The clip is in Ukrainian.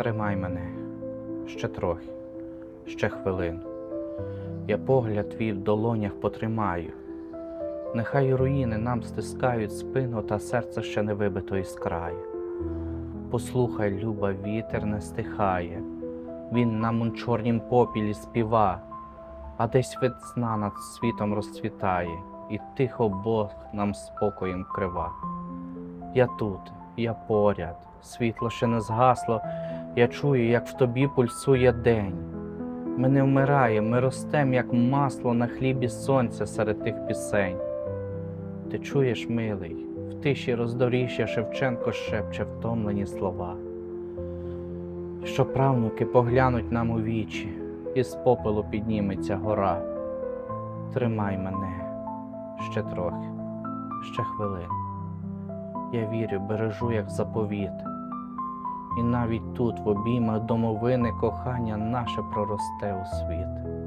Тримай мене ще трохи, ще хвилину. Я погляд твій в долонях потримаю. Нехай руїни нам стискають спину, та серце ще не вибито із краю. Послухай, люба, вітер не стихає, він нам у чорнім попілі співа, а десь весна над світом розцвітає, і тихо Бог нам спокоєм крива. Я тут, я поряд, світло ще не згасло, я чую, як в тобі пульсує день. Ми не вмираємо, ми ростем, як масло на хлібі сонця серед тих пісень. Ти чуєш, милий, в тиші роздоріжжя Шевченко шепче втомлені слова. Що правнуки поглянуть нам у вічі, і з попелу підніметься гора. Тримай мене ще трохи, ще хвилину. Я вірю, бережу, як заповіт. І навіть тут, в обіймах домовини, кохання наше проросте у світ.